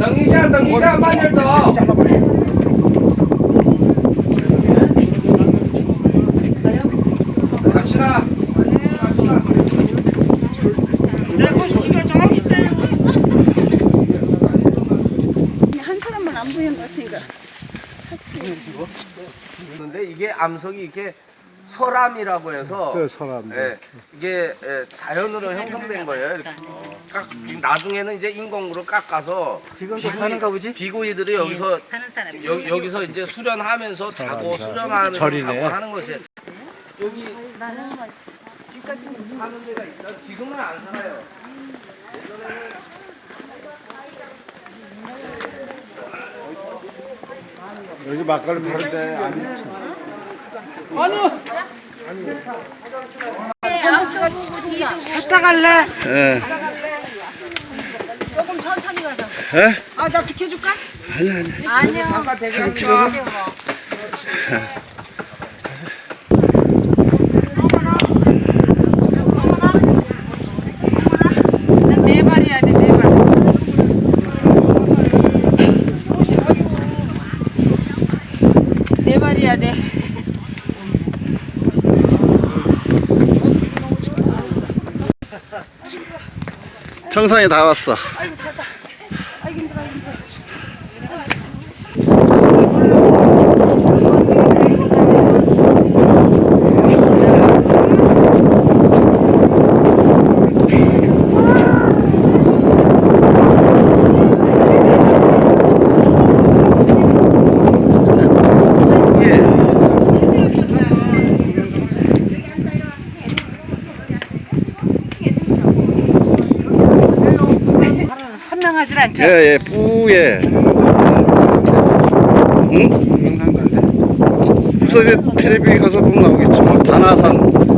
당기샷 당기샷 만열 더 갑시다 한 사람만 안 보이는 것 같으니까. 근데 이게 암석이 이렇게 설암이라고 해서 그 사람. 예, 이게 예, 자연으로 형성된 거예요. 이렇게 깎, 나중에는 이제 인공으로 깎아서 지금도 하는가 보지? 비구이들이 여기서 사는 사람이 여, 여기서 이제 수련하면서 자고 수련하면서 절이네. 자고 하는 것이 여기 집 같은 거 사는 데가 있어. 지금은 안 살아요. 여기 막걸리 파는데 안 예. 조금 천천히 가자. 예? 아, 나 비켜줄까? 아니요. 잠깐 대기하고 이제 뭐네 발이야 돼, 네 발. 네 발이야 돼. 청상에 다 왔어. 예. 선명하질 않죠? 예, 예, 뿌예. 응? 안 돼. 부서지 텔레비 가서 보면 나오겠지만, 단화산.